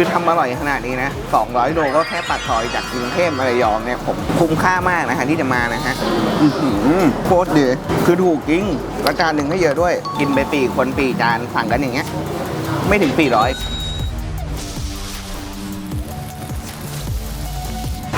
คือทำอร่อยขนาดนี้นะ 200 โลก็แค่ปากซอยจากกรุงเทพมาระยองเนี่ยผมคุ้มค่ามากนะฮะที่จะมานะฮะโคตรดีคือถูกจริงแล้วจานหนึ่งให้เยอะด้วย กินไปปีคนปีจานสั่งกันอย่างเงี้ยไม่ถึงปีร้อย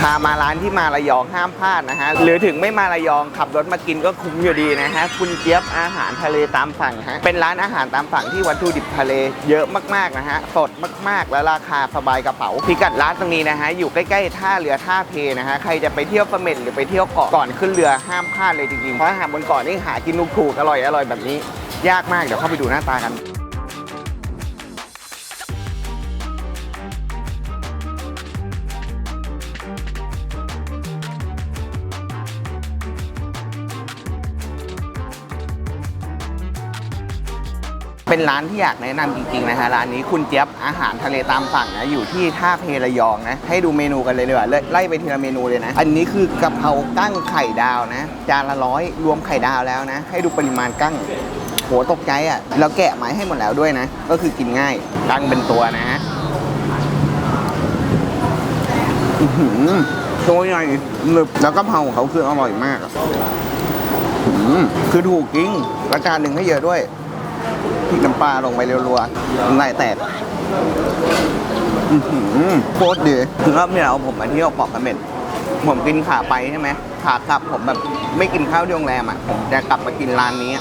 พามาร้านที่มาระยองห้ามพลาดนะฮะ หรือถึงไม่มาระยองขับรถมากินก็คุ้มอยู่ดีนะฮะ คุณเจี๊ยบอาหารทะเลตามสั่งฮะ เป็นร้านอาหารตามสั่งที่วัตถุดิบทะเลเยอะมากๆนะฮะ สดมากๆ และราคาสบายกระเป๋า พิกัดร้านตรงนี้นะฮะ อยู่ใกล้ๆท่าเรือท่าเพนะฮะ ใครจะไปเที่ยวเสม็ดหรือไปเที่ยวเกาะก่อนขึ้นเรือห้ามพลาดเลยจริงๆ เพราะอาหารบนเกาะนี่หากินถูกๆอร่อยอร่อยแบบนี้ ยากมาก เดี๋ยวเข้าไปดูหน้าตากัน เป็นร้านที่อยากแนะนำจริงๆนะฮะร้านนี้คุณเจี๊ยบอาหารทะเลตามสั่งนะอยู่ที่ท่าเพระยองนะให้ดูเมนูกันเลยดีกว่าไล่ไปทีละเมนูเลยนะ อันนี้คือกะเพรากั้งไข่ดาวนะจานละร้อยรวมไข่ดาวแล้วนะ ให้ดูปริมาณกั้งโหตกใจอะแล้วแกะไม้ให้หมดแล้วด้วยนะ ก็คือกินง่ายกั้งเป็นตัวนะฮะอือหือตัวใหญ่หนึบแล้วกะเพราของเขาคืออร่อยมากอือหือคือถูกจริงแล้วจานหนึ่งให้เยอะด้วย พริกน้ำปลาลงไปรัวๆน้ำลายแตกโคตรดีคือรอบที่แล้วผมมาเที่ยวเกาะเม็ดผมกินขาไปใช่ไหมขากลับผมแบบไม่กินข้าวที่โรงแรมอะผมจะกลับมากินร้านนี้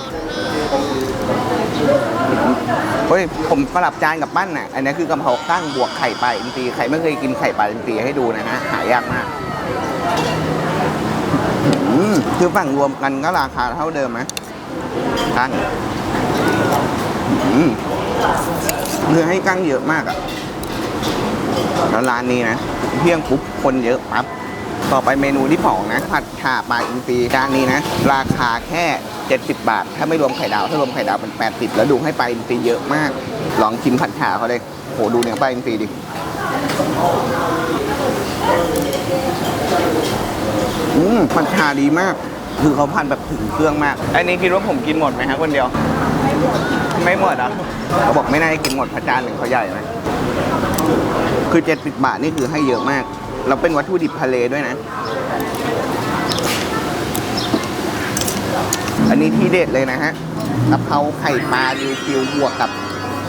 เฮ้ยผมสลับจานกับปั้นน่ะ อันนี้คือกะเพรากั้งบวกไข่ปลาอินทรีใครไม่เคยกินไข่ปลาอินทรีให้ดูนะฮะหายากมากคือฝั่งรวมกันก็ราคาเท่าเดิมไหมกั้ง อืมคือให้กั้งเยอะมากอะแล้วร้านนี้นะเที่ยงปุ๊บคนเยอะปั๊บ ต่อไปเมนูที่สองนะ ผัดฉ่าปลาอินทรีจานนี้นะ ราคาแค่ 70 บาท ถ้าไม่รวมไข่ดาว ถ้ารวมไข่ดาวเป็น 80 แล้วดูให้ปลาอินทรีเยอะมาก ลองชิมผัดฉ่าเขาเลยโหดูเนื้อปลาอินทรีดิอืมผัดฉ่าดีมาก คือเขาพันแบบถึงเครื่องมาก อันนี้คิดว่าผมกินหมดไหมครับคนเดียว ไม่หมดอะเขาบอกไม่น่าจะกินหมดพระจานหนึ่งเขาใหญ่ไหมคือ70บาทนี่คือให้เยอะมาก เราเป็นวัตถุดิบทะเลด้วยนะ อันนี้ที่เด็ดเลยนะฮะกะเพราไข่ปลาดิวคิวบวกกับ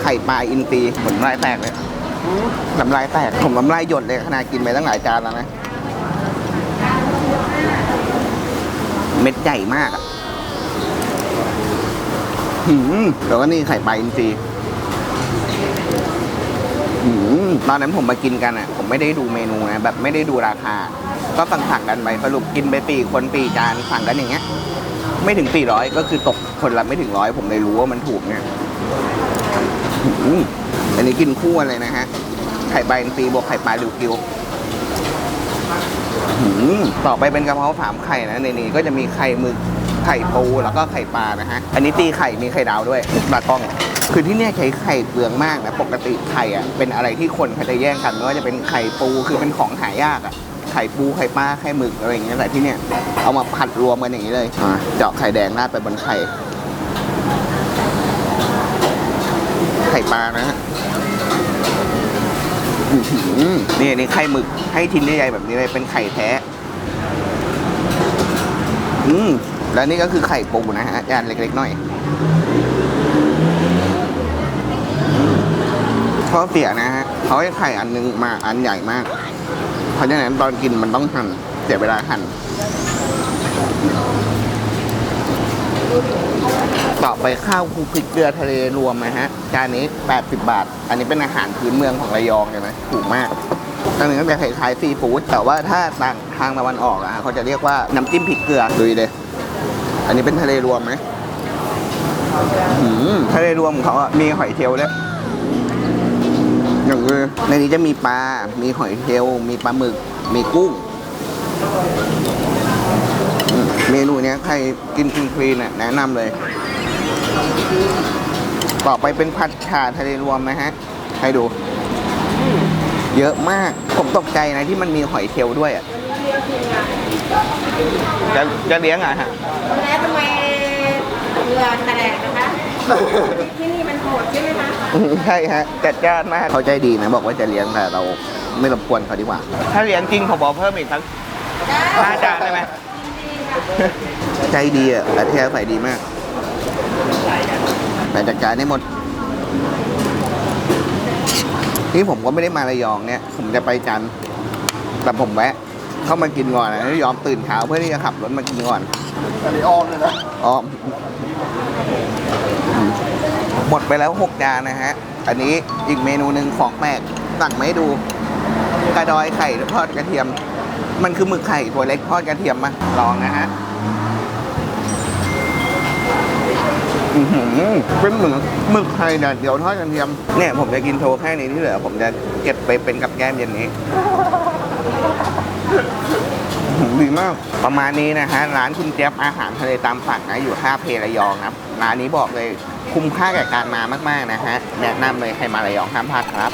ไข่ปลาอินทรีผลน้ำลายแตกเลยน้ำลายแตกผมน้ำลายหยดเลยขนาดกินไปตั้งหลายจานแล้วนะ เม็ดใหญ่มากอะ หืมแล้วก็นี่ไข่ปลาอินทรีหืมตอนนั้นผมมากินกันอะ ผมไม่ได้ดูเมนูนะ แบบไม่ได้ดูราคา ก็สั่งสั่งๆกันไปสรุปกินไปปีคนปีจานสั่งกันอย่างเงี้ย ไม่ถึงปีร้อยก็คือตกคนละไม่ถึงร้อยผมเลยรู้ว่ามันถูกเนี่ยอันนี้กินคู่เลยนะฮะ ไข่ปลาอินทรีบวกไข่ปลาดิวกิวต่อไปเป็นกระเพราสามไข่นะในนี้ก็จะมีไข่หมึก ไข่ปูแล้วก็ไข่ปลานะฮะ อันนี้ตีไข่มีไข่ดาวด้วยปลากล้องคือที่เนี่ยใช้ไข่เปลืองมากนะปกติไข่อะเป็นอะไรที่คนเขาจะแย่งกันไม่ว่าจะเป็นไข่ปูคือเป็นของหายากอะไข่ปูไข่ปลาไข่หมึกอะไรอย่างเงี้ยแต่ที่เนี่ยเอามาผัดรวมกันอย่างนี้เลยเจาะไข่แดงราดไปบนไข่ ไข่ปลานะฮะอือหือนี่นี่ไข่หมึกให้ชิ้นใหญ่แบบนี้เลยเป็นไข่แท้ อืม แล้วนี่ก็คือไข่ปูนะฮะจานเล็กๆหน่อยข้อเสียนะฮะเขาให้ไข่อันนึงมาอันใหญ่มาก เพราะฉะนั้นตอนกินมันต้องหั่นเสียเวลาหั่นต่อไปข้าวคลุกพริกเกลือทะเลรวมนะฮะ จานนี้ 80 บาท อันนี้เป็นอาหารพื้นเมืองของระยองใช่ไหมถูกมากอันนี้ก็จะคล้ายๆซีฟู้ดแต่ว่าถ้าต่างทางตะวันออกอะฮะเขาจะเรียกว่าน้ำจิ้มพริกเกลือดูเลย อันนี้เป็นทะเลรวมไหมหือทะเลรวมของเขาอะมีหอยเชลด้วยอย่างคือในนี้จะมีปลา มีหอยเชลมีปลาหมึก มีกุ้งมเมนูเนี้ยใครกินคลีนคลีนๆอะแนะนำเลย ต่อไปเป็นผัดฉ่าทะเลรวมนะฮะ ให้ดู เยอะมาก ผมตกใจนะที่มันมีหอยเชลด้วยอะ จะจะเลี้ยงอะฮะแล้วทำไมเรือแถลงนะคะ ที่นี่มันหหมดใช่ไหมคะอืมใช่ฮะจัดจ้านมากเขาใจดีนะบอกว่าจะเลี้ยงแต่เราไม่รบกวนเขาดีกว่า ถ้าเลี้ยงจริงผมบอกเพิ่มอีกสักห้าจานได้ไหมใจดีอะอัธยาศัยดีมากแต่จัดการได้หมดนี่ผมก็ไม่ได้มาระยองเนี่ย ผมจะไปจันทร์แต่ผมแวะ เข้ามากินก่อนนะยอมตื่นเช้าเพื่อที่จะขับรถมากินก่อนอันนี้อ้อมเลยนะอ๋อหมดไปแล้วหกจานนะฮะ อันนี้อีกเมนูหนึ่งของแปลกสั่งไม่ดู กระดอยไข่ทอดกระเทียม มันคือหมึกไข่ตัวเล็กทอดกระเทียมมาลองนะฮะอื้อหือเป็นเหมือนหมึกไข่แดดเดียวทอดกระเทียมเนี่ยผมจะกินโชว์แค่นี้ที่เหลือผมจะเก็บไปเป็นกับแก้มเย็นนี้อื้อหือ ดีมากประมาณนี้นะฮะร้านคุณเจี๊ยบอาหารทะเลตามสั่งนะอยู่ท่าเพระยองครับร้านนี้บอกเลยคุ้มค่าแก่การมามาก ๆ นะฮะแนะนำเลยใครมาระยองห้ามพลาดครับ